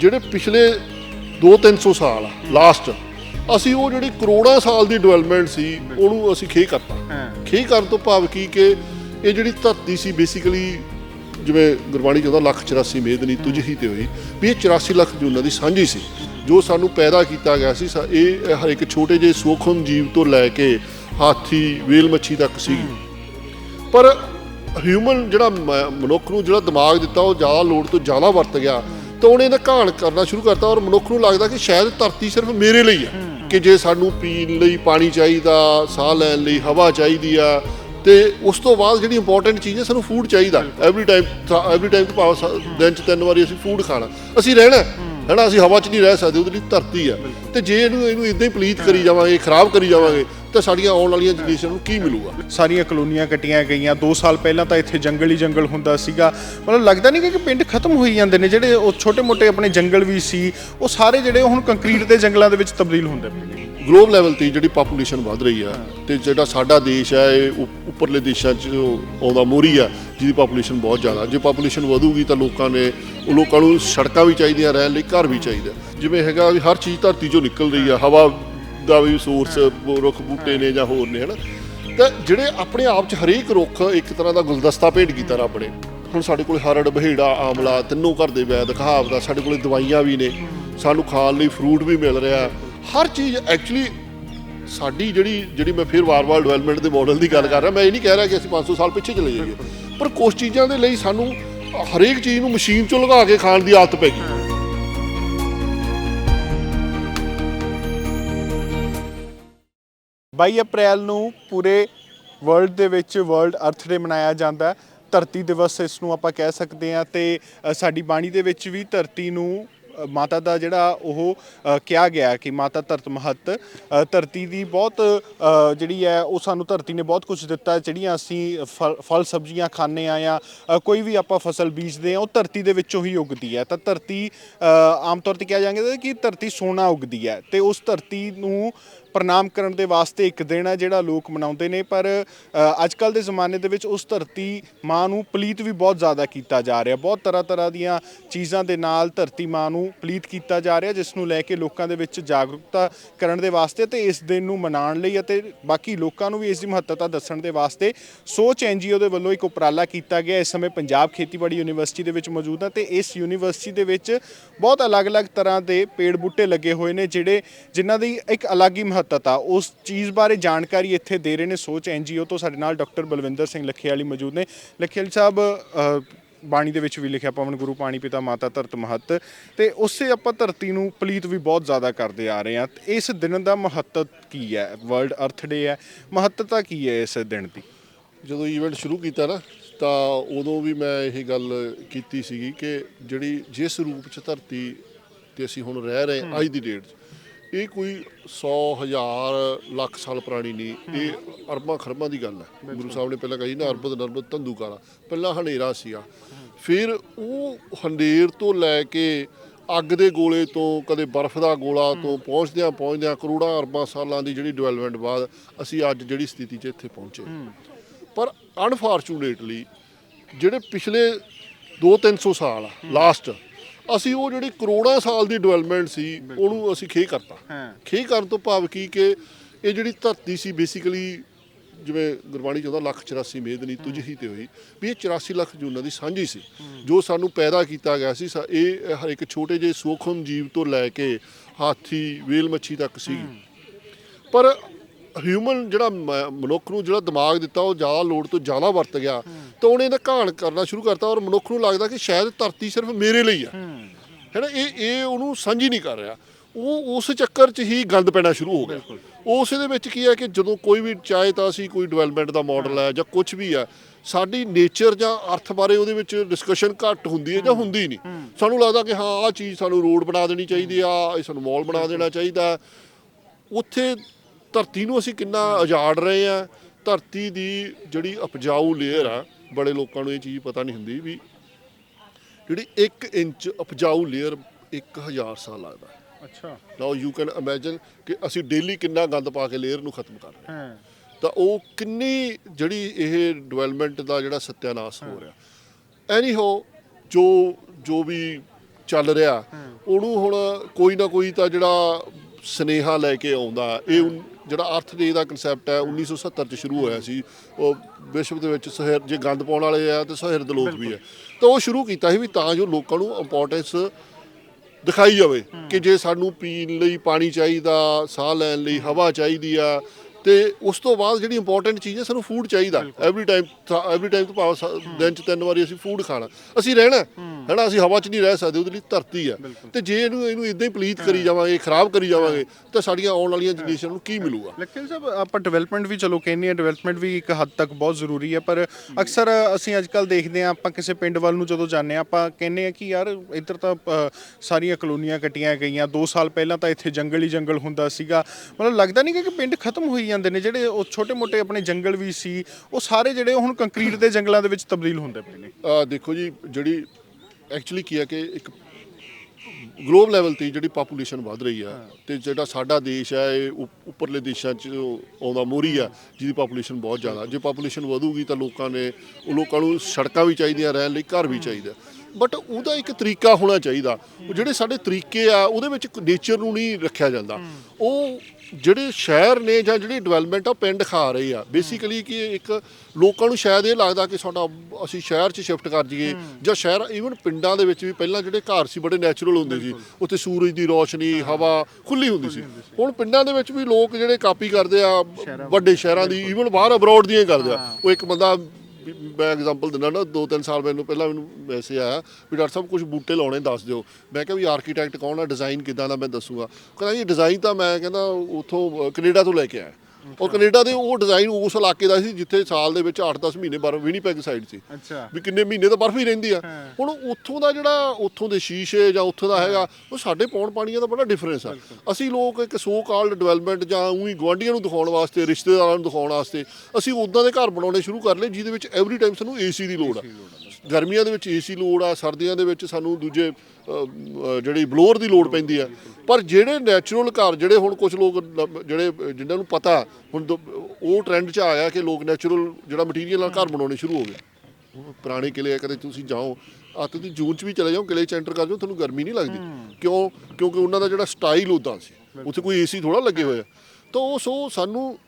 ਜਿਹੜੇ ਪਿਛਲੇ 2-300 ਸਾਲ ਆ ਲਾਸਟ ਅਸੀਂ ਉਹ ਜਿਹੜੀ ਕਰੋੜਾਂ ਸਾਲ ਦੀ ਡਿਵੈਲਪਮੈਂਟ ਸੀ ਉਹਨੂੰ ਅਸੀਂ ਖੇ ਕਰਤਾ। ਖੇ ਕਰਨ ਤੋਂ ਭਾਵ ਕੀ ਕਿ ਇਹ ਜਿਹੜੀ ਧਰਤੀ ਸੀ ਬੇਸਿਕਲੀ ਜਿਵੇਂ ਗੁਰਬਾਣੀ ਚ ਹੁੰਦਾ ਲੱਖ 84 ਮੇਦ ਨਹੀਂ ਤੁਝ ਹੀ ਤੇ ਹੋਈ ਵੀ ਇਹ 84 ਲੱਖ ਜੂਨਾਂ ਦੀ ਸਾਂਝੀ ਸੀ। ਜੋ ਸਾਨੂੰ ਪੈਦਾ ਕੀਤਾ ਗਿਆ ਸੀ ਇਹ ਹਰ ਇੱਕ ਛੋਟੇ ਜਿਹੇ ਸੂਖਮ ਜੀਵ ਤੋਂ ਲੈ ਕੇ ਹਾਥੀ ਵੇਲ ਮੱਛੀ ਤੱਕ ਸੀ। ਪਰ ਹਿਊਮਨ ਜਿਹੜਾ ਮਨੁੱਖ ਨੂੰ ਜਿਹੜਾ ਦਿਮਾਗ ਦਿੱਤਾ ਉਹ ਜ਼ਿਆਦਾ ਲੋੜ ਤੋਂ ਜ਼ਿਆਦਾ ਵਰਤ ਗਿਆ। ਤਾਂ ਉਹਨੇ ਇਹਦਾ ਘਾਣ ਕਰਨਾ ਸ਼ੁਰੂ ਕਰਤਾ ਔਰ ਮਨੁੱਖ ਨੂੰ ਲੱਗਦਾ ਕਿ ਸ਼ਾਇਦ ਧਰਤੀ ਸਿਰਫ ਮੇਰੇ ਲਈ ਹੈ ਕਿ ਜੇ ਸਾਨੂੰ ਪੀਣ ਲਈ ਪਾਣੀ ਚਾਹੀਦਾ ਸਾਹ ਲੈਣ ਲਈ ਹਵਾ ਚਾਹੀਦੀ ਆ ਤੇ ਉਸ ਤੋਂ ਬਾਅਦ ਜਿਹੜੀ ਇੰਪੋਰਟੈਂਟ ਚੀਜ਼ ਹੈ ਸਾਨੂੰ ਫੂਡ ਚਾਹੀਦਾ। ਐਵਰੀ ਟਾਈਮ ਐਵਰੀ ਟਾਈਮ ਭਾਵੇਂ ਦਿਨ ਚ ਤਿੰਨ ਵਾਰੀ ਅਸੀਂ ਫੂਡ ਖਾਣਾ। ਅਸੀਂ ਰਹਿਣਾ ਹੈਨਾ ਅਸੀਂ ਹਵਾ 'ਚ ਨਹੀਂ ਰਹਿ ਸਕਦੇ ਉਹਦੇ ਲਈ ਧਰਤੀ ਆ ਤੇ ਜੇ ਇਹਨੂੰ ਇਹਨੂੰ ਇਦਾਂ ਹੀ ਪਲੀਤ ਕਰੀ ਜਾਵਾਂਗੇ ਖਰਾਬ ਕਰੀ ਜਾਵਾਂਗੇ ਤਾਂ ਸਾਡੀਆਂ ਆਉਣ ਵਾਲੀਆਂ ਜਨਰੇਸ਼ਨ ਨੂੰ ਕੀ ਮਿਲੂਗਾ? ਸਾਰੀਆਂ ਕਲੋਨੀਆਂ ਕੱਟੀਆਂ ਗਈਆਂ। 2 ਸਾਲ ਪਹਿਲਾਂ ਤਾਂ ਇੱਥੇ ਜੰਗਲ ਹੀ ਜੰਗਲ ਹੁੰਦਾ ਸੀਗਾ। ਮਤਲਬ ਲੱਗਦਾ ਨਹੀਂ ਕਿ ਪਿੰਡ ਖਤਮ ਹੋਈ ਜਾਂਦੇ ਨੇ। ਜਿਹੜੇ ਉਹ ਛੋਟੇ-ਮੋਟੇ ਆਪਣੇ ਜੰਗਲ ਵੀ ਸੀ ਉਹ ਸਾਰੇ ਜਿਹੜੇ ਹੁਣ ਕੰਕਰੀਟ ਦੇ ਜੰਗਲਾਂ ਦੇ ਵਿੱਚ ਤਬਦੀਲ ਹੁੰਦੇ ਪਏ ਨੇ। ਗਲੋਬਲ ਲੈਵਲ ਤੇ ਜਿਹੜੀ ਪਾਪੂਲੇਸ਼ਨ ਵੱਧ ਰਹੀ ਆ ਤੇ ਜਿਹੜਾ ਸਾਡਾ ਦੇਸ਼ ਹੈ ਇਹ ਉਪ- ਉੱਪਰਲੇ ਦੇਸ਼ਾਂ 'ਚ ਆਉਂਦਾ ਮੋਰੀ ਆ ਜਿਹਦੀ ਪਾਪੂਲੇਸ਼ਨ ਬਹੁਤ ਜ਼ਿਆਦਾ। ਜੇ ਪਾਪੂਲੇਸ਼ਨ ਵਧੂਗੀ ਤਾਂ ਲੋਕਾਂ ਨੇ ਉਹ ਲੋਕਾਂ ਨੂੰ ਸੜਕਾਂ ਵੀ ਚਾਹੀਦੀਆਂ ਰਹਿਣ ਲਈ ਘਰ ਵੀ ਚਾਹੀਦਾ ਜਿਵੇਂ ਹੈਗਾ ਵੀ ਹਰ ਚੀਜ਼ ਧਰਤੀ 'ਚੋਂ ਨਿਕਲ ਰਹੀ ਆ। ਹਵਾ ਦਾ ਵੀ ਸੋਰਸ ਰੁੱਖ ਬੂਟੇ ਨੇ ਜਾਂ ਹੋਰ ਨੇ, ਹਨਾ? ਤਾਂ ਜਿਹੜੇ ਆਪਣੇ ਆਪ 'ਚ ਹਰੇਕ ਰੁੱਖ ਇੱਕ ਤਰ੍ਹਾਂ ਦਾ ਗੁਲਦਸਤਾ ਭੇਟ ਕੀਤਾ ਰੱਬ ਨੇ। ਹੁਣ ਸਾਡੇ ਕੋਲ ਹਰੜ, ਬਹੇੜਾ, ਆਮਲਾ, ਤਿੰਨੋਂ ਘਰ ਦੇ ਵੈਦ ਦਾ ਸਾਡੇ ਕੋਲ ਦਵਾਈਆਂ ਵੀ ਨੇ। ਸਾਨੂੰ ਖਾਣ ਲਈ ਫਰੂਟ ਵੀ ਮਿਲ ਰਿਹਾ। ਹਰ ਚੀਜ਼ ਐਕਚੁਅਲੀ ਸਾਡੀ ਜਿਹੜੀ ਜਿਹੜੀ ਮੈਂ ਫਿਰ ਵਾਰ-ਵਾਰ ਡਿਵੈਲਪਮੈਂਟ ਦੇ ਮਾਡਲ ਦੀ ਗੱਲ ਕਰ ਰਿਹਾ, ਮੈਂ ਇਹ ਨਹੀਂ ਕਹਿ ਰਿਹਾ ਕਿ ਅਸੀਂ 500 ਸਾਲ ਪਿੱਛੇ ਚਲੇ ਜਾਈਏ। ਪਰ ਕੁਝ ਚੀਜ਼ਾਂ ਦੇ ਲਈ ਸਾਨੂੰ ਹਰੇਕ ਚੀਜ਼ ਨੂੰ ਮਸ਼ੀਨ 'ਚੋਂ ਲਗਾ ਕੇ ਖਾਣ ਦੀ ਆਦਤ ਪੈ ਗਈ। 22 ਅਪ੍ਰੈਲ ਨੂੰ ਪੂਰੇ ਵਰਲਡ ਦੇ ਵਿੱਚ ਵਰਲਡ ਅਰਥ ਡੇ ਮਨਾਇਆ ਜਾਂਦਾ ਹੈ। ਧਰਤੀ ਦਿਵਸ ਇਸ ਨੂੰ ਆਪਾਂ ਕਹਿ ਸਕਦੇ ਹਾਂ ਤੇ ਸਾਡੀ ਬਾਣੀ ਦੇ ਵਿੱਚ ਵੀ ਧਰਤੀ ਨੂੰ ਮਾਤਾ ਦਾ ਜਿਹੜਾ ਉਹ ਕਿਹਾ ਗਿਆ ਕਿ ਮਾਤਾ ਧਰਤ ਮਹੱਤ। ਧਰਤੀ ਦੀ ਬਹੁਤ ਜਿਹੜੀ ਹੈ ਉਹ ਸਾਨੂੰ ਧਰਤੀ ਨੇ ਬਹੁਤ ਕੁਝ ਦਿੱਤਾ ਜਿਹੜੀਆਂ ਅਸੀਂ ਫਲ- ਫਲ ਸਬਜ਼ੀਆਂ ਖਾਂਦੇ ਆ ਜਾਂ ਕੋਈ ਵੀ ਆਪਾਂ ਫਸਲ ਬੀਜਦੇ ਆ ਉਹ ਧਰਤੀ ਦੇ ਵਿੱਚੋਂ ਹੀ ਉੱਗਦੀ ਹੈ। ਤਾਂ ਧਰਤੀ ਆਮ ਤੌਰ ਤੇ ਕਿਹਾ ਜਾਂਦਾ ਕਿ ਧਰਤੀ ਸੋਨਾ ਉੱਗਦੀ ਹੈ ਤੇ ਉਸ ਧਰਤੀ ਨੂੰ ਪ੍ਰਣਾਮ ਕਰਨ ਦੇ ਵਾਸਤੇ ਇੱਕ ਦਿਨ ਹੈ ਜਿਹੜਾ ਲੋਕ ਮਨਾਉਂਦੇ ਨੇ, ਪਰ ਅੱਜ ਕੱਲ ਦੇ ਜ਼ਮਾਨੇ ਦੇ ਵਿੱਚ ਉਸ ਧਰਤੀ ਮਾਂ ਨੂੰ ਪਲੀਤ ਵੀ ਬਹੁਤ ਜ਼ਿਆਦਾ ਕੀਤਾ ਜਾ ਰਿਹਾ। ਬਹੁਤ ਤਰ੍ਹਾਂ ਤਰ੍ਹਾਂ ਦੀਆਂ ਚੀਜ਼ਾਂ ਦੇ ਨਾਲ ਧਰਤੀ ਮਾਂ ਨੂੰ ਪਲੀਤ ਕੀਤਾ ਜਾ ਰਿਹਾ, ਜਿਸ ਨੂੰ ਲੈ ਕੇ ਲੋਕਾਂ ਦੇ ਵਿੱਚ ਜਾਗਰੂਕਤਾ ਕਰਨ ਦੇ ਵਾਸਤੇ ਤੇ ਇਸ ਦਿਨ ਨੂੰ ਮਨਾਉਣ ਲਈ ਅਤੇ ਬਾਕੀ ਲੋਕਾਂ ਨੂੰ ਵੀ ਇਸ ਦੀ ਮਹੱਤਤਾ ਦੱਸਣ ਦੇ ਵਾਸਤੇ ਸੋਚ ਐਨਜੀਓ ਦੇ ਵੱਲੋਂ ਇੱਕ ਉਪਰਾਲਾ ਕੀਤਾ ਗਿਆ। ਇਸ ਸਮੇਂ ਪੰਜਾਬ ਖੇਤੀਬਾੜੀ ਯੂਨੀਵਰਸਿਟੀ ਦੇ ਵਿੱਚ ਮੌਜੂਦ ਹੈ ਤੇ ਇਸ ਯੂਨੀਵਰਸਿਟੀ ਦੇ ਵਿੱਚ ਬਹੁਤ ਅਲੱਗ-ਅਲੱਗ ਤਰ੍ਹਾਂ ਦੇ ਪੇੜ ਬੂਟੇ ਲੱਗੇ ਹੋਏ ਨੇ, ਜਿਹੜੇ, ਜਿਨ੍ਹਾਂ ਦੀ ਇੱਕ ਅਲੱਗ ਹੀ ਮਹੱਤਤਾ ਉਸ ਚੀਜ਼ ਬਾਰੇ ਜਾਣਕਾਰੀ ਇੱਥੇ ਦੇ ਰਹੇ ਨੇ ਸੋਚ ਐਨਜੀਓ ਤੋਂ। ਸਾਡੇ ਨਾਲ ਡਾਕਟਰ ਬਲਵਿੰਦਰ ਸਿੰਘ ਲਖਿਆਲੀ ਮੌਜੂਦ ਨੇ। ਲਖਿਆਲੀ ਸਾਹਿਬ ਬਾਣੀ ਦੇ ਵਿੱਚ ਵੀ ਲਿਖਿਆ, ਪਵਨ ਗੁਰੂ, ਪਾਣੀ ਪਿਤਾ, ਮਾਤਾ ਧਰਤ ਮਹੱਤ। ਤੇ ਉਸੇ ਆਪਾਂ ਧਰਤੀ ਨੂੰ ਪਲੀਤ ਵੀ ਬਹੁਤ ਜ਼ਿਆਦਾ ਕਰਦੇ ਆ ਰਹੇ ਹਾਂ। ਤੇ ਇਸ ਦਿਨ ਦਾ ਮਹੱਤਵ ਕੀ ਹੈ? ਵਰਲਡ ਅਰਥ ਡੇ ਹੈ। ਮਹੱਤਤਾ ਕੀ ਹੈ ਇਸ ਦਿਨ ਦੀ? ਜਦੋਂ ਈਵੈਂਟ ਸ਼ੁਰੂ ਕੀਤਾ ਨਾ, ਤਾਂ ਉਦੋਂ ਵੀ ਮੈਂ ਇਹ ਗੱਲ ਕੀਤੀ ਸੀਗੀ ਕਿ ਜਿਹੜੀ ਜਿਸ ਰੂਪ 'ਚ ਧਰਤੀ ਤੇ ਅਸੀਂ ਹੁਣ ਰਹਿ ਰਹੇ ਅੱਜ ਦੀ ਡੇਟ 'ਚ ਇਹ ਕੋਈ 100 ਹਜ਼ਾਰ ਲੱਖ ਸਾਲ ਪੁਰਾਣੀ ਨਹੀਂ, ਇਹ ਅਰਬਾਂ ਖਰਬਾਂ ਦੀ ਗੱਲ ਹੈ। ਗੁਰੂ ਸਾਹਿਬ ਨੇ ਪਹਿਲਾਂ ਕਹੀ, ਨਾ ਅਰਬਦ ਨਰਬਦ ਧੰਦੂਕਾਰਾ ਪਹਿਲਾਂ ਹਨੇਰਾ ਸੀਗਾ। ਫਿਰ ਉਹ ਹਨੇਰ ਤੋਂ ਲੈ ਕੇ ਅੱਗ ਦੇ ਗੋਲੇ ਤੋਂ, ਕਦੇ ਬਰਫ਼ ਦਾ ਗੋਲਾ ਤੋਂ ਪਹੁੰਚਦਿਆਂ ਪਹੁੰਚਦਿਆਂ ਕਰੋੜਾਂ ਅਰਬਾਂ ਸਾਲਾਂ ਦੀ ਜਿਹੜੀ ਡਿਵੈਲਪਮੈਂਟ ਬਾਅਦ ਅਸੀਂ ਅੱਜ ਜਿਹੜੀ ਸਥਿਤੀ 'ਚ ਇੱਥੇ ਪਹੁੰਚੇ। ਪਰ ਅਨਫੋਰਚੂਨੇਟਲੀ ਜਿਹੜੇ ਪਿਛਲੇ 2-300 ਸਾਲ ਆ ਲਾਸਟ ਅਸੀਂ ਉਹ ਜਿਹੜੀ ਕਰੋੜਾਂ ਸਾਲ ਦੀ ਡਿਵੈਲਪਮੈਂਟ ਸੀ ਉਹਨੂੰ ਅਸੀਂ ਖੇ ਕਰਤਾ। ਖੇ ਕਰਨ ਤੋਂ ਭਾਵ ਕੀ ਕਿ ਇਹ ਜਿਹੜੀ ਧਰਤੀ ਸੀ ਬੇਸਿਕਲੀ ਜਿਵੇਂ ਗੁਰਬਾਣੀ ਚ ਹੁੰਦਾ ਲੱਖ 84 ਮੇਦ ਨਹੀਂ ਤੁਝ ਹੀ ਤੇ ਹੋਈ ਵੀ ਇਹ 84 ਲੱਖ ਜੂਨਾਂ ਦੀ ਸਾਂਝੀ ਸੀ। ਜੋ ਸਾਨੂੰ ਪੈਦਾ ਕੀਤਾ ਗਿਆ ਸਾ- ਇਹ ਹਰ ਇੱਕ ਛੋਟੇ ਜਿਹੇ ਸੂਖਮ ਜੀਵ ਤੋਂ ਲੈ ਕੇ ਹਾਥੀ ਵੇਲ ਮੱਛੀ ਤੱਕ ਸੀ। ਪਰ ਹਿਊਮਨ ਜਿਹੜਾ ਮ- ਮਨੁੱਖ ਨੂੰ ਜਿਹੜਾ ਦਿਮਾਗ ਦਿੱਤਾ ਉਹ ਜ਼ਿਆਦਾ ਲੋੜ ਤੋਂ ਜ਼ਿਆਦਾ ਵਰਤ ਗਿਆ। ਤਾਂ ਉਹਨੇ ਇਹਦਾ ਘਾਣ ਕਰਨਾ ਸ਼ੁਰੂ ਕਰਤਾ ਔਰ ਮਨੁੱਖ ਨੂੰ ਲੱਗਦਾ ਕਿ ਸ਼ਾਇਦ ਧਰਤੀ ਸਿਰਫ ਮੇਰੇ ਲਈ ਆ। ਹੈਨਾ ਇਹ ਇਹ ਉਹਨੂੰ ਸਮਝ ਨਹੀਂ ਕਰ ਰਿਹਾ। ਉਹ ਉਸ ਚੱਕਰ 'ਚ ਹੀ ਗੰਦ ਪੈਣਾ ਸ਼ੁਰੂ ਹੋ ਗਿਆ। ਉਸ ਦੇ ਵਿੱਚ ਕੀ ਹੈ ਕਿ ਜਦੋਂ ਕੋਈ ਵੀ ਚਾਹੇ ਤਾਂ ਅਸੀਂ ਕੋਈ ਡਿਵੈਲਪਮੈਂਟ ਦਾ ਮਾਡਲ ਹੈ ਜਾਂ ਕੁਝ ਵੀ ਹੈ ਸਾਡੀ ਨੇਚਰ ਜਾਂ ਅਰਥ ਬਾਰੇ ਉਹਦੇ ਵਿੱਚ ਡਿਸਕਸ਼ਨ ਘੱਟ ਹੁੰਦੀ ਹੈ ਜਾਂ ਹੁੰਦੀ ਨਹੀਂ। ਸਾਨੂੰ ਲੱਗਦਾ ਕਿ ਹਾਂ ਆਹ ਚੀਜ਼ ਸਾਨੂੰ ਰੋਡ ਬਣਾ ਦੇਣੀ ਚਾਹੀਦੀ ਆ ਇਹ ਸਾਨੂੰ ਮਾਲ ਬਣਾ ਦੇਣਾ ਚਾਹੀਦਾ। ਉੱਥੇ ਧਰਤੀ ਨੂੰ ਅਸੀਂ ਕਿੰਨਾ ਉਜਾੜ ਰਹੇ ਆ ਧਰਤੀ ਦੀ ਜਿਹੜੀ ਉਪਜਾਊ ਲੇਅਰ ਆ ਬੜੇ ਲੋਕਾਂ ਨੂੰ ਇਹ ਚੀਜ਼ ਪਤਾ ਨਹੀਂ ਹੁੰਦੀ ਵੀ ਜਿਹੜੀ 1 ਇੰਚ ਉਪਜਾਊ ਲੇਅਰ 1000 ਸਾਲ ਲੱਗਦਾ। ਅੱਛਾ। ਨਾਓ ਯੂ ਕੈਨ ਇਮੇਜਿਨ ਕਿ ਅਸੀਂ ਡੇਲੀ ਕਿੰਨਾ ਗੰਦ ਪਾ ਕੇ ਲੇਅਰ ਨੂੰ ਖਤਮ ਕਰ ਰਹੇ ਹਾਂ। ਤਾਂ ਉਹ ਕਿੰਨੀ ਜਿਹੜੀ ਇਹ ਡਿਵੈਲਪਮੈਂਟ ਦਾ ਜਿਹੜਾ ਸਤਿਆਨਾਸ਼ ਹੋ ਰਿਹਾ। ਐਨੀ ਹੋ ਜੋ ਜੋ ਵੀ ਚੱਲ ਰਿਹਾ ਉਹਨੂੰ ਹੁਣ ਕੋਈ ਨਾ ਕੋਈ ਤਾਂ ਜਿਹੜਾ ਸਨੇਹਾ ਲੈ ਕੇ ਆਉਂਦਾ ਇਹ ਜਿਹੜਾ ਅਰਥ ਡੇ ਦਾ ਕਨਸੈਪਟ ਹੈ 1970 ਚ ਸ਼ੁਰੂ ਹੋਇਆ ਸੀ, ਉਹ ਵਿਸ਼ਵ ਦੇ ਵਿੱਚ ਸਹਿਰ, ਜੇ ਗੰਦ ਪਾਉਣ ਵਾਲੇ ਆ, ਤੇ ਸਹਿਰਦ ਲੋਕ ਵੀ ਆ। ਤਾਂ ਉਹ ਸ਼ੁਰੂ ਕੀਤਾ ਸੀ ਵੀ ਤਾਂ ਜੋ ਲੋਕਾਂ ਨੂੰ ਇੰਪੋਰਟੈਂਸ ਦਿਖਾਈ ਜਾਵੇ ਕਿ ਜੇ ਸਾਨੂੰ ਪੀਣ ਲਈ ਪਾਣੀ ਚਾਹੀਦਾ, ਸਾਹ ਲੈਣ ਲਈ ਹਵਾ ਚਾਹੀਦੀ ਆ ਤੇ ਉਸ ਤੋਂ ਬਾਅਦ ਜਿਹੜੀ ਇੰਪੋਰਟੈਂਟ ਚੀਜ਼ ਹੈ ਸਾਨੂੰ ਫੂਡ ਚਾਹੀਦਾ। ਐਵਰੀ ਟਾਈਮ ਐਵਰੀ ਟਾਈਮ ਤੋਂ ਭਾਵੇਂ ਦਿਨ ਚ ਤਿੰਨ ਵਾਰੀ ਅਸੀਂ ਫੂਡ ਖਾਣਾ। ਅਸੀਂ ਰਹਿਣਾ। ਹੈਨਾ ਅਸੀਂ ਹਵਾ 'ਚ ਨਹੀਂ ਰਹਿ ਸਕਦੇ ਉਹਦੇ ਲਈ ਧਰਤੀ ਆ ਤੇ ਜੇ ਇਹਨੂੰ ਇਹਨੂੰ ਇਦਾਂ ਹੀ ਪਲੀਤ ਕਰੀ ਜਾਵਾਂਗੇ ਖਰਾਬ ਕਰੀ ਜਾਵਾਂਗੇ ਤਾਂ ਸਾਡੀਆਂ ਆਉਣ ਵਾਲੀਆਂ ਜਨਰੇਸ਼ਨ ਨੂੰ ਕੀ ਮਿਲੂਗਾ? ਲੇਕਿਨ ਸਾਹਿਬ ਆਪਾਂ ਡਿਵੈਲਪਮੈਂਟ ਵੀ ਚਲੋ ਕਹਿੰਦੇ ਆ ਡਿਵੈਲਪਮੈਂਟ ਵੀ ਇੱਕ ਹੱਦ ਤੱਕ ਬਹੁਤ ਜ਼ਰੂਰੀ ਹੈ ਪਰ ਅਕਸਰ ਅਸੀਂ ਅੱਜਕੱਲ ਦੇਖਦੇ ਆ ਆਪਾਂ ਕਿਸੇ ਪਿੰਡ ਵੱਲ ਨੂੰ ਜਦੋਂ ਜਾਂਦੇ ਆ ਆਪਾਂ ਕਹਿੰਦੇ ਆ ਕਿ ਯਾਰ ਇੱਧਰ ਤਾਂ ਸਾਰੀਆਂ ਕਲੋਨੀਆਂ ਕੱਟੀਆਂ ਗਈਆਂ 2 ਸਾਲ ਪਹਿਲਾਂ ਤਾਂ ਇੱਥੇ ਜੰਗਲ ਹੀ ਜੰਗਲ ਹੁੰਦਾ ਸੀਗਾ। ਮਤਲਬ ਲੱਗਦਾ ਨਹੀਂ ਕਿ ਪਿੰਡ ਖਤਮ ਹੋਈ ਜਾਂਦੇ ਨੇ ਜਿਹੜੇ ਉਹ ਛੋਟੇ-ਮੋਟੇ ਆਪਣੇ ਜੰਗਲ ਵੀ ਸੀ ਉਹ ਸਾਰੇ ਜਿਹੜੇ ਹੁਣ ਕੰਕਰੀਟ ਦੇ ਜੰਗਲਾਂ ਦੇ ਵਿੱਚ ਤਬਦੀਲ ਹੁੰਦੇ ਪਏ ਨੇ। ਆ ਦੇਖੋ ਜੀ ਜਿਹੜੀ ਐਕਚੁਅਲੀ ਕੀ ਹੈ ਕਿ ਇੱਕ ਗਲੋਬਲ ਲੈਵਲ ਤੇ ਜਿਹੜੀ ਪਾਪੂਲੇਸ਼ਨ ਵੱਧ ਰਹੀ ਆ ਤੇ ਜਿਹੜਾ ਸਾਡਾ ਦੇਸ਼ ਹੈ ਇਹ ਉਪ- ਉੱਪਰਲੇ ਦੇਸ਼ਾਂ 'ਚ ਆਉਂਦਾ ਮੋਰੀ ਆ ਜਿਹਦੀ ਪਾਪੂਲੇਸ਼ਨ ਬਹੁਤ ਜ਼ਿਆਦਾ। ਜੇ ਪਾਪੂਲੇਸ਼ਨ ਵਧੂਗੀ ਤਾਂ ਲੋਕਾਂ ਨੇ ਉਹ ਲੋਕਾਂ ਨੂੰ ਸੜਕਾਂ ਵੀ ਚਾਹੀਦੀਆਂ ਰਹਿਣ ਲਈ ਘਰ ਵੀ ਚਾਹੀਦਾ। ਬਟ ਉਹਦਾ ਇੱਕ ਤਰੀਕਾ ਹੋਣਾ ਚਾਹੀਦਾ। ਉਹ ਜਿਹੜੇ ਸਾਡੇ ਤਰੀਕੇ ਆ ਉਹਦੇ ਵਿੱਚ ਨੇਚਰ ਨੂੰ ਨਹੀਂ ਰੱਖਿਆ ਜਾਂਦਾ। ਉਹ ਜਿਹੜੇ ਸ਼ਹਿਰ ਨੇ ਜਾਂ ਜਿਹੜੀ ਡਿਵੈਲਪਮੈਂਟ ਆ ਪਿੰਡ ਖਾ ਰਹੇ ਆ। ਬੇਸਿਕਲੀ ਕਿ ਇੱਕ ਲੋਕਾਂ ਨੂੰ ਸ਼ਾਇਦ ਇਹ ਲੱਗਦਾ ਕਿ ਸਾਡਾ ਅਸੀਂ ਸ਼ਹਿਰ 'ਚ ਸ਼ਿਫਟ ਕਰ ਜਾਈਏ ਜਾਂ ਸ਼ਹਿਰ ਈਵਨ ਪਿੰਡਾਂ ਦੇ ਵਿੱਚ ਵੀ ਪਹਿਲਾਂ ਜਿਹੜੇ ਘਰ ਸੀ ਬੜੇ ਨੈਚੁਰਲ ਹੁੰਦੇ ਸੀ। ਉੱਥੇ ਸੂਰਜ ਦੀ ਰੋਸ਼ਨੀ ਹਵਾ ਖੁੱਲੀ ਹੁੰਦੀ ਸੀ। ਹੁਣ ਪਿੰਡਾਂ ਦੇ ਵਿੱਚ ਵੀ ਲੋਕ ਜਿਹੜੇ ਕਾਪੀ ਕਰਦੇ ਆ ਵੱਡੇ ਸ਼ਹਿਰਾਂ ਦੀ ਈਵਨ ਬਾਹਰ ਅਬਰੋਡ ਦੀਆਂ ਹੀ ਕਰਦੇ ਆ। ਉਹ ਇੱਕ ਬੰਦਾ ਮੈਂ ਐਗਜ਼ਾਮਪਲ ਦਿੰਦਾ ਨਾ 2-3 ਸਾਲ ਮੈਨੂੰ ਪਹਿਲਾਂ ਮੈਨੂੰ ਮੈਸੇਜ ਆਇਆ ਵੀ ਡਾਕਟਰ ਸਾਹਿਬ ਕੁਝ ਬੂਟੇ ਲਾਉਣੇ ਦੱਸ ਦਿਓ। ਮੈਂ ਕਿਹਾ ਵੀ ਆਰਕੀਟੈਕਟ ਕੌਣ ਆ ਡਿਜ਼ਾਈਨ ਕਿਦਾਂ ਦਾ ਮੈਂ ਦੱਸੂਗਾ। ਕਹਿੰਦਾ ਜੀ ਡਿਜ਼ਾਈਨ ਤਾਂ ਮੈਂ ਕਹਿੰਦਾ ਉਥੋਂ ਕੈਨੇਡਾ ਤੋਂ ਲੈ ਕੇ ਆਇਆ। ਔਰ ਕੈਨੇਡਾ ਦੇ ਉਹ ਡਿਜ਼ਾਈਨ ਉਸ ਇਲਾਕੇ ਦਾ ਸੀ ਜਿੱਥੇ ਸਾਲ ਦੇ ਵਿੱਚ 8-10 ਮਹੀਨੇ ਬਰਫ਼ ਵਿਨੀਪੈਗ ਸਾਈਡ ਸੀ। ਅੱਛਾ। ਵੀ ਕਿੰਨੇ ਮਹੀਨੇ ਤਾਂ ਬਰਫ਼ ਹੀ ਰਹਿੰਦੀ ਆ। ਹੁਣ ਉੱਥੋਂ ਦਾ ਜਿਹੜਾ ਉੱਥੋਂ ਦੇ ਸ਼ੀਸ਼ੇ ਜਾਂ ਉੱਥੋਂ ਦਾ ਹੈਗਾ ਉਹ ਸਾਡੇ ਪੌਣ ਪਾਣੀਆਂ ਦਾ ਬੜਾ ਡਿਫਰੈਂਸ ਆ। ਅਸੀਂ ਲੋਕ ਇੱਕ ਸੋ ਕਾਲਡ ਡਿਵੈਲਪਮੈਂਟ ਜਾਂ ਉਹੀ ਗਵਾਂਢੀਆਂ ਨੂੰ ਦਿਖਾਉਣ ਵਾਸਤੇ ਰਿਸ਼ਤੇਦਾਰਾਂ ਨੂੰ ਦਿਖਾਉਣ ਵਾਸਤੇ ਅਸੀਂ ਉਦਾਂ ਦੇ ਘਰ ਬਣਾਉਣੇ ਸ਼ੁਰੂ ਕਰ ਲਏ ਜਿਹਦੇ ਵਿੱਚ ਐਵਰੀ ਟਾਈਮ ਸਾਨੂੰ ਏਸੀ ਦੀ ਲੋੜ ਆ। ਗਰਮੀਆਂ ਦੇ ਵਿੱਚ ਏਸੀ ਲੋੜ ਆ, ਸਰਦੀਆਂ ਦੇ ਵਿੱਚ ਸਾਨੂੰ ਦੂਜੇ ਜਿਹੜੀ ਬਲੋਅਰ ਦੀ ਲੋੜ ਪੈਂਦੀ ਆ। ਪਰ ਜਿਹੜੇ ਨੈਚੁਰਲ ਘਰ, ਜਿਹੜੇ ਹੁਣ ਕੁਝ ਲੋਕ ਜਿਹੜੇ ਜਿਨ੍ਹਾਂ ਨੂੰ ਪਤਾ, ਹੁਣ ਦ- ਉਹ ਟ੍ਰੈਂਡ 'ਚ ਆਇਆ ਕਿ ਲੋਕ ਨੈਚੁਰਲ ਜਿਹੜਾ ਮਟੀਰੀਅਲ ਨਾਲ ਘਰ ਬਣਾਉਣੇ ਸ਼ੁਰੂ ਹੋ ਗਏ। ਪੁਰਾਣੇ ਕਿਲੇ ਆ, ਕਦੇ ਤੁਸੀਂ ਜਾਓ, ਆ ਤੁਸੀਂ ਜੂਨ 'ਚ ਵੀ ਚਲੇ ਜਾਓ, ਕਿਲੇ 'ਚ ਐਂਟਰ ਕਰ ਜਾਓ, ਤੁਹਾਨੂੰ ਗਰਮੀ ਨਹੀਂ ਲੱਗਦੀ। ਕਿਉਂ? ਕਿਉਂਕਿ ਉਹਨਾਂ ਦਾ ਜਿਹੜਾ ਸਟਾਈਲ ਉਦਾਂ ਸੀ। ਉੱਥੇ ਕੋਈ ਏਸੀ ਥੋੜਾ ਲੱਗੇ ਹੋਏ ਆ। ਤਾਂ ਉਹ ਸੋ ਸਾਨੂੰ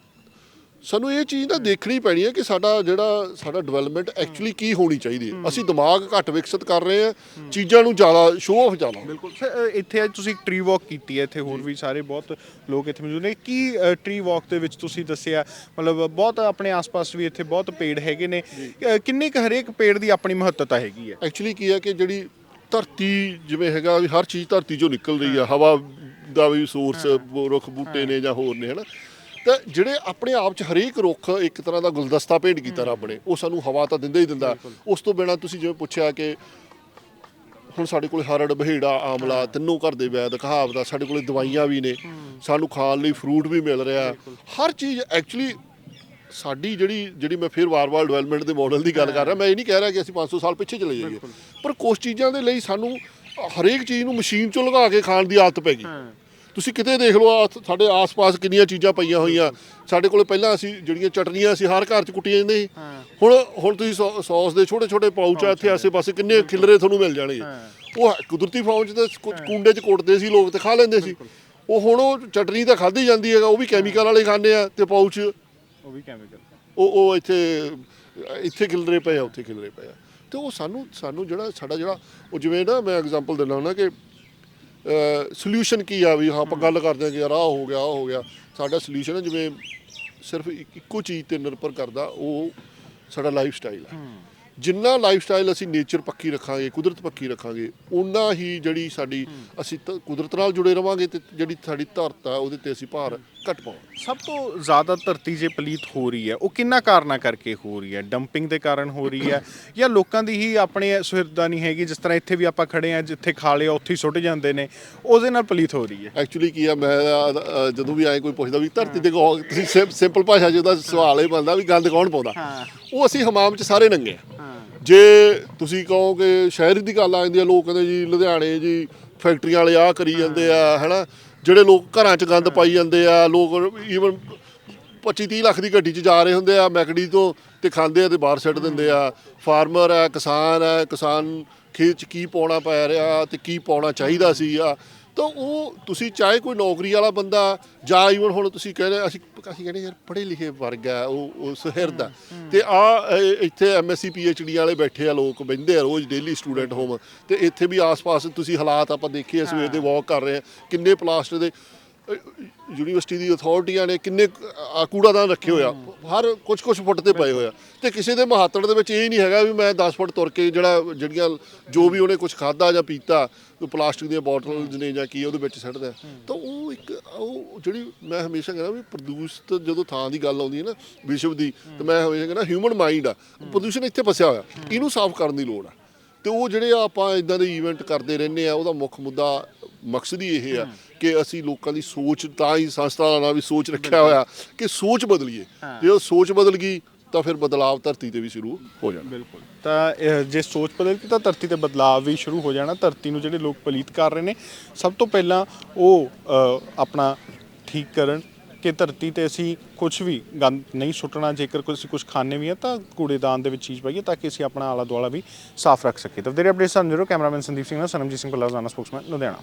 ਸਾਨੂੰ ਇਹ ਚੀਜ਼ ਤਾਂ ਦੇਖਣੀ ਪੈਣੀ ਹੈ ਕਿ ਸਾਡਾ ਜਿਹੜਾ ਸਾਡਾ ਡਿਵੈਲਪਮੈਂਟ ਐਕਚੁਅਲੀ ਕੀ ਹੋਣੀ ਚਾਹੀਦੀ ਹੈ। ਅਸੀਂ ਦਿਮਾਗ ਘੱਟ ਵਿਕਸਿਤ ਕਰ ਰਹੇ ਹਾਂ ਚੀਜ਼ਾਂ ਨੂੰ ਜ਼ਿਆਦਾ ਸ਼ੋਅ ਆਫ ਜ਼ਿਆਦਾ। ਬਿਲਕੁਲ। ਸਰ ਇੱਥੇ ਅੱਜ ਤੁਸੀਂ ਟਰੀ ਵਾਕ ਕੀਤੀ ਹੈ ਇੱਥੇ ਹੋਰ ਵੀ ਸਾਰੇ ਬਹੁਤ ਲੋਕ ਇੱਥੇ ਮੌਜੂਦ ਨੇ। ਕੀ ਟਰੀ ਵਾਕ ਦੇ ਵਿੱਚ ਤੁਸੀਂ ਦੱਸਿਆ ਮਤਲਬ ਬਹੁਤ ਆਪਣੇ ਆਸ-ਪਾਸ ਵੀ ਇੱਥੇ ਬਹੁਤ ਪੇੜ ਹੈਗੇ ਨੇ। ਅ, ਕਿੰਨੇ ਕੁ ਹਰੇਕ ਪੇੜ ਦੀ ਆਪਣੀ ਮਹੱਤਤਾ ਹੈਗੀ ਹੈ? ਐਕਚੁਅਲੀ ਕੀ ਹੈ ਕਿ ਜਿਹੜੀ ਧਰਤੀ ਜਿਵੇਂ ਹੈਗਾ ਵੀ ਹਰ ਚੀਜ਼ ਧਰਤੀ ਚੋਂ ਨਿਕਲ ਰਹੀ ਆ ਹਵਾ ਦਾ ਵੀ ਸੋਰਸ ਰੁੱਖ ਬੂਟੇ ਨੇ ਜਾਂ ਹੋਰ ਨੇ ਹਨਾ? ਤਾਂ ਜਿਹੜੇ ਆਪਣੇ ਆਪ ਚ ਹਰੇਕ ਰੁੱਖ ਇੱਕ ਤਰ੍ਹਾਂ ਦਾ ਗੁਲਦਸਤਾ ਭੇਂਟ ਕੀਤਾ ਰੱਬ ਨੇ ਉਹ ਸਾਨੂੰ ਹਵਾ ਤਾਂ ਦਿੰਦਾ ਹੀ ਦਿੰਦਾ। ਉਸ ਤੋਂ ਬਿਨਾ ਤੁਸੀਂ ਜਿਵੇਂ ਪੁੱਛਿਆ ਕਿ ਹੁਣ ਸਾਡੇ ਕੋਲ ਹਰੜ ਬਹੇੜਾ ਆਮਲਾ ਤਿੰਨੋਂ ਘਰ ਦੇ ਵੈਦ ਕਹਾਵਤ ਆ ਸਾਡੇ ਕੋਲੇ ਦਵਾਈਆਂ ਵੀ ਨੇ ਸਾਨੂੰ ਖਾਣ ਲਈ ਫਰੂਟ ਵੀ ਮਿਲ ਰਿਹਾ। ਹਰ ਚੀਜ਼ ਐਕਚੁਅਲੀ ਸਾਡੀ ਜਿਹੜੀ ਜਿਹੜੀ ਮੈਂ ਫਿਰ ਵਾਰ-ਵਾਰ ਡਿਵੈਲਪਮੈਂਟ ਦੇ ਮਾਡਲ ਦੀ ਗੱਲ ਕਰ ਰਿਹਾ ਮੈਂ ਇਹ ਨਹੀਂ ਕਹਿ ਰਿਹਾ ਕਿ ਅਸੀਂ 500 ਸਾਲ ਪਿੱਛੇ ਚਲੇ ਜਾਈਏ। ਪਰ ਕੁਝ ਚੀਜ਼ਾਂ ਦੇ ਲਈ ਸਾਨੂੰ ਹਰੇਕ ਚੀਜ਼ ਨੂੰ ਮਸ਼ੀਨ ਚੋਂ ਲਗਾ ਕੇ ਖਾਣ ਦੀ ਆਦਤ ਪੈ ਗਈ। ਤੁਸੀਂ ਕਿਤੇ ਦੇਖ ਲਓ ਆਹ ਸਾਡੇ ਆਸ-ਪਾਸ ਕਿੰਨੀਆਂ ਚੀਜ਼ਾਂ ਪਈਆਂ ਹੋਈਆਂ। ਸਾਡੇ ਕੋਲੇ ਪਹਿਲਾਂ ਅਸੀਂ ਜਿਹੜੀਆਂ ਚਟਨੀਆਂ ਸੀ ਹਰ ਘਰ 'ਚ ਕੁੱਟੀਆਂ ਜਾਂਦੇ ਸੀ। ਹੁਣ ਹੁਣ ਤੁਸੀਂ ਸੌਸ ਦੇ ਛੋਟੇ-ਛੋਟੇ ਪਾਊਚ ਆ ਇੱਥੇ ਆਸੇ-ਪਾਸੇ ਕਿੰਨੇ ਖਿਲਰੇ ਤੁਹਾਨੂੰ ਮਿਲ ਜਾਣਗੇ। ਉਹ ਕੁਦਰਤੀ ਫਾਰਮ 'ਚ ਤਾਂ ਕੁੰਡੇ 'ਚ ਕੁੱਟਦੇ ਸੀ ਲੋਕ ਤੇ ਖਾ ਲੈਂਦੇ ਸੀ। ਉਹ ਹੁਣ ਉਹ ਚਟਨੀ ਤਾਂ ਖਾਧੀ ਜਾਂਦੀ ਹੈਗਾ ਉਹ ਵੀ ਕੈਮੀਕਲ ਵਾਲੇ ਖਾਂਦੇ ਆ ਤੇ ਪਾਊਚ। ਉਹ ਵੀ ਕੈਮੀਕਲ ਉਹ ਉਹ ਇੱਥੇ ਇੱਥੇ ਖਿਲਰੇ ਪਏ ਆ ਉੱਥੇ ਖਿਲਰੇ ਪਏ ਆ। ਤੇ ਉਹ ਸਾਨੂੰ ਸਾਨੂੰ ਜਿਹੜਾ ਸਾਡਾ ਜਿਹੜਾ ਉਹ ਜਿਵੇਂ ਨਾ ਮੈਂ ਐਗਜ਼ਾਮਪਲ ਦਿੰਦਾ ਹੁੰਦਾ ਕਿ ਸੋਲੂਸ਼ਨ ਕੀ ਆ ਵੀ ਹਾਂ ਆਪਾਂ ਗੱਲ ਕਰਦੇ ਆ ਕਿ ਯਾਰ ਆਹ ਹੋ ਗਿਆ ਆਹ ਹੋ ਗਿਆ। ਸਾਡਾ ਸੋਲੂਸ਼ਨ ਹੈ ਜਿਵੇਂ ਸਿਰਫ ਇੱਕ- ਇੱਕੋ ਚੀਜ਼ ਤੇ ਨਿਰਭਰ ਕਰਦਾ ਉਹ ਸਾਡਾ ਲਾਈਫ ਸਟਾਈਲ ਹੈ। ਜਿੰਨਾ ਲਾਈਫ ਸਟਾਈਲ ਅਸੀਂ ਨੇਚਰ ਪੱਕੀ ਰੱਖਾਂਗੇ ਕੁਦਰਤ ਪੱਕੀ ਰੱਖਾਂਗੇ ਉਨਾ ਹੀ ਜਿਹੜੀ ਸਾਡੀ ਅਸੀਂ ਤਾਂ ਕੁਦਰਤ ਨਾਲ ਜੁੜੇ ਰਵਾਂਗੇ ਤੇ ਜਿਹੜੀ ਸਾਡੀ ਧਰਤ ਆ ਉਹਦੇ ਤੇ ਅਸੀਂ ਭਾਰ ਘੱਟ ਪਾਵਾਂਗੇ। ਸਭ ਤੋਂ ਜ਼ਿਆਦਾ ਧਰਤੀ ਜੇ ਪਲੀਤ ਹੋ ਰਹੀ ਹੈ ਉਹ ਕਿੰਨਾ ਕਾਰਨਾਂ ਕਰਕੇ ਹੋ ਰਹੀ ਹੈ? ਡੰਪਿੰਗ ਦੇ ਕਾਰਨ ਹੋ ਰਹੀ ਹੈ ਜਾਂ ਲੋਕਾਂ ਦੀ ਹੀ ਆਪਣੇ ਸੁਹਿਰਦਾ ਨਹੀਂ ਹੈਗੀ ਜਿਸ ਤਰ੍ਹਾਂ ਇੱਥੇ ਵੀ ਆਪਾਂ ਖੜੇ ਆ ਜਿੱਥੇ ਖਾ ਲਿਆ ਉੱਥੇ ਹੀ ਸੁੱਟ ਜਾਂਦੇ ਨੇ ਉਹਦੇ ਨਾਲ ਪਲੀਤ ਹੋ ਰਹੀ ਹੈ? ਐਕਚੁਅਲੀ ਕੀ ਆ ਮੈਂ ਅ, ਅ, ਜਦੋਂ ਵੀ ਆਏ ਕੋਈ ਪੁੱਛਦਾ ਵੀ ਧਰਤੀ ਤੇ ਕੌਣ ਤੁਸੀਂ ਸਿੰਪਲ ਭਾਸ਼ਾ 'ਚ ਉਹਦਾ ਸਵਾਲ ਇਹ ਬਣਦਾ ਵੀ ਗੰਦ ਕੌਣ ਪਾਉਂਦਾ? ਉਹ ਅਸੀਂ ਹਮਾਮ 'ਚ ਸਾਰੇ ਨੰਗੇ ਆ। ਜੇ ਤੁਸੀਂ ਕਹੋ ਕਿ ਸ਼ਹਿਰੀ ਦੀ ਗੱਲ ਆ ਜਾਂਦੀ ਆ ਲੋਕ ਕਹਿੰਦੇ ਜੀ ਲੁਧਿਆਣੇ ਜੀ ਫੈਕਟਰੀਆਂ ਵਾਲੇ ਆ ਕਰੀ ਜਾਂਦੇ ਆ ਹੈਨਾ? ਜਿਹੜੇ ਲੋਕ ਘਰਾਂ 'ਚ ਗੰਦ ਪਾਈ ਜਾਂਦੇ ਆ ਲੋਕ ਈਵਨ 25 30 ਲੱਖ ਦੀ ਗੱਡੀ 'ਚ ਜਾ ਰਹੇ ਹੁੰਦੇ ਆ ਮੈਕਡੀ ਤੋਂ ਤੇ ਖਾਂਦੇ ਆ ਤੇ ਬਾਹਰ ਸਿੱਟ ਦਿੰਦੇ ਆ। ਫਾਰਮਰ ਹੈ ਕਿਸਾਨ ਹੈ ਕਿਸਾਨ ਖੇਤ 'ਚ ਕੀ ਪਾਉਣਾ ਪੈ ਰਿਹਾ ਤੇ ਕੀ ਪਾਉਣਾ ਚਾਹੀਦਾ ਸੀਗਾ ਤਾਂ ਉਹ ਤੁਸੀਂ ਚਾਹੇ ਕੋਈ ਨੌਕਰੀ ਵਾਲਾ ਬੰਦਾ ਜਾਂ ਈਵਨ ਹੁਣ ਤੁਸੀਂ ਕਹਿੰਦੇ ਅਸੀਂ ਅਸੀਂ ਕਹਿੰਦੇ ਯਾਰ ਪੜ੍ਹੇ ਲਿਖੇ ਵਰਗ ਆ ਉਹ ਸੁਹਿਰਦ ਆ ਤੇ ਆ ਇੱਥੇ ਐਮਐਸਸੀ ਪੀਐਚਡੀ ਵਾਲੇ ਬੈਠੇ ਆ ਲੋਕ ਬਹਿੰਦੇ ਆ ਰੋਜ਼ ਡੇਲੀ ਸਟੂਡੈਂਟ ਹੋਮ ਤੇ ਇੱਥੇ ਵੀ ਆਸ-ਪਾਸ ਤੁਸੀਂ ਹਾਲਾਤ ਆਪਾਂ ਦੇਖੇ ਆ ਸਵੇਰ ਦੇ ਵਾਕ ਕਰ ਰਹੇ ਆ ਕਿੰਨੇ ਪਲਾਸਟਿਕ ਦੇ ਯੂਨੀਵਰਸਿਟੀ ਦੀ ਅਥਾਰਟੀਆਂ ਨੇ ਕਿੰਨੇ ਆ ਕੂੜਾਦਾਨ ਰੱਖੇ ਹੋਇਆ ਹਰ ਕੁਝ ਕੁਝ ਫੁੱਟ ਤੇ ਪਏ ਹੋਇਆ ਤੇ ਕਿਸੇ ਦੇ ਮਹਾਤੜ ਦੇ ਵਿੱਚ ਇਹ ਨਹੀਂ ਹੈਗਾ ਵੀ ਮੈਂ 10 ਫੁੱਟ ਤੁਰ ਕੇ ਜਿਹੜਾ ਜਿਹੜੀਆਂ ਜੋ ਵੀ ਉਹਨੇ ਕੁਝ ਖਾਦਾ ਜਾਂ ਪੀਤਾ ਕੋਈ ਪਲਾਸਟਿਕ ਦੀਆਂ ਬੋਟਲਸ ਨੇ ਜਾਂ ਕੀ ਉਹਦੇ ਵਿੱਚ ਸੁੱਟਦਾ ਤਾਂ ਉਹ ਇੱਕ ਉਹ ਜਿਹੜੀ ਮੈਂ ਹਮੇਸ਼ਾ ਕਹਿੰਦਾ ਵੀ ਪ੍ਰਦੂਸ਼ਿਤ ਜਦੋਂ ਥਾਂ ਦੀ ਗੱਲ ਆਉਂਦੀ ਹੈ ਨਾ ਵਿਸ਼ਵ ਦੀ ਤੇ ਮੈਂ ਹਮੇਸ਼ਾ ਕਹਿੰਦਾ ਹਿਊਮਨ ਮਾਈਂਡ ਆ। ਪ੍ਰਦੂਸ਼ਣ ਇੱਥੇ ਫਸਿਆ ਹੋਇਆ। ਇਹਨੂੰ ਸਾਫ਼ ਕਰਨ ਦੀ ਲੋੜ ਆ। ਤੇ ਉਹ ਜਿਹੜੇ ਆ ਆਪਾਂ ਇਦਾਂ ਦੇ ਇਵੈਂਟ ਕਰਦੇ ਰਹਿੰਦੇ ਆ ਉਹਦਾ ਮੁੱਖ ਮੁੱਦਾ ਮਕਸਦ ਹੀ ਇਹ ਆ ਕਿ ਅਸੀਂ ਲੋਕਾਂ ਦੀ ਸੋਚ ਤਾਂ ਹੀ ਸੰਸਥਾ ਦਾ ਨਾਂ ਵੀ ਸੋਚ ਰੱਖਿਆ ਹੋਇਆ ਕਿ ਸੋਚ ਬਦਲੀਏ। ਜੇ ਉਹ ਸੋਚ ਬਦਲ ਗਈ ਤਾਂ ਫਿਰ ਬਦਲਾਵ ਧਰਤੀ ਤੇ ਵੀ ਸ਼ੁਰੂ ਹੋ ਜਾਣਾ। ਬਿਲਕੁਲ। ਤਾਂ ਇਹ ਜੇ ਸੋਚ ਬਦਲ ਗਈ ਤਾਂ ਧਰਤੀ ਤੇ ਬਦਲਾਅ ਵੀ ਸ਼ੁਰੂ ਹੋ ਜਾਣਾ। ਧਰਤੀ ਨੂੰ ਜਿਹੜੇ ਲੋਕ ਪਲੀਤ ਕਰ ਰਹੇ ਨੇ ਸਭ ਤੋਂ ਪਹਿਲਾਂ ਉਹ ਅ, ਆਪਣਾ ਠੀਕ ਕਰਨ ਕਿ ਧਰਤੀ ਤੇ ਅਸੀਂ ਕੁਝ ਵੀ ਗੰਦ ਨਹੀਂ ਸੁੱਟਣਾ ਜੇਕਰ ਕੋਈ ਅਸੀਂ ਕੁਝ ਖਾਣੇ ਵੀ ਆ ਤਾਂ ਕੂੜੇਦਾਨ ਦੇ ਵਿੱਚ ਚੀਜ਼ ਪਾਈਏ ਤਾਂ ਕਿ ਅਸੀਂ ਆਪਣਾ ਆਲਾ ਦੁਆਲਾ ਵੀ ਸਾਫ਼ ਰੱਖ ਸਕੀਏ। ਤਾਂ ਵਧੇਰੇ ਅਪਡੇਟਸ ਸਾਨੂੰ ਜਰੂਰ ਕੈਮਰਾਮੈਨ ਸੰਦੀਪ ਸਿੰਘ ਨਾਲ ਸਨਮਜੀਤ ਸਿੰਘ ਪੱਲਾ ਰੋਜ਼ਾਨਾ ਸਪੋਕਸਮੈਨ ਲੁਧਿਆਣਾ।